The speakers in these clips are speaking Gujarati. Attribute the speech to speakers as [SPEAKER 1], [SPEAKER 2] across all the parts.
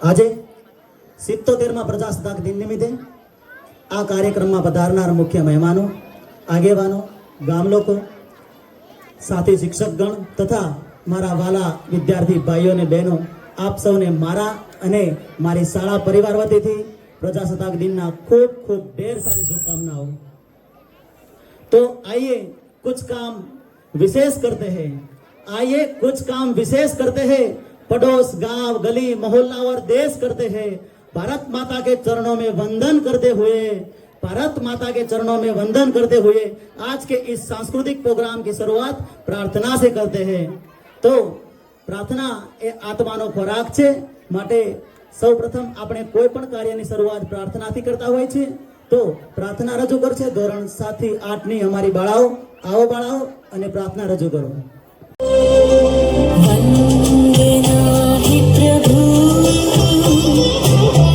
[SPEAKER 1] આજે સિત્તોતેરમાં પ્રજાસત્તાક દિન નિમિત્તે આ કાર્યક્રમમાં પધારનાર મુખ્ય મહેમાનો આગેવાનો ગામ લોકો સાથી શિક્ષકગણ તથા મારા વાલા વિદ્યાર્થી ભાઈઓ અને બહેનો આપ સૌને મારા અને મારી શાળા પરિવાર વતીથી પ્રજાસત્તાક દિનના ખૂબ ખૂબ ઢેર સારી શુભકામનાઓ तो आइए कुछ काम विशेष करते हैं आइए कुछ काम विशेष करते हैं पड़ोस गांव गली मोहल्ला और देश करते हैं भारत माता के चरणों में वंदन करते हुए भारत माता के चरणों में वंदन करते हुए आज के इस सांस्कृतिक प्रोग्राम की शुरुआत प्रार्थना से करते हैं तो પ્રાર્થના એ આત્માનો ખોરાક છે માટે સૌ પ્રથમ આપણે કોઈ પણ કાર્યની શરૂઆત પ્રાર્થનાથી કરતા હોય છે તો પ્રાર્થના રજૂ કરશે ધોરણ સાત થી આઠ ની અમારી બાળાઓ આવો બાળાઓ અને પ્રાર્થના રજૂ કરો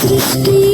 [SPEAKER 1] सृष्टि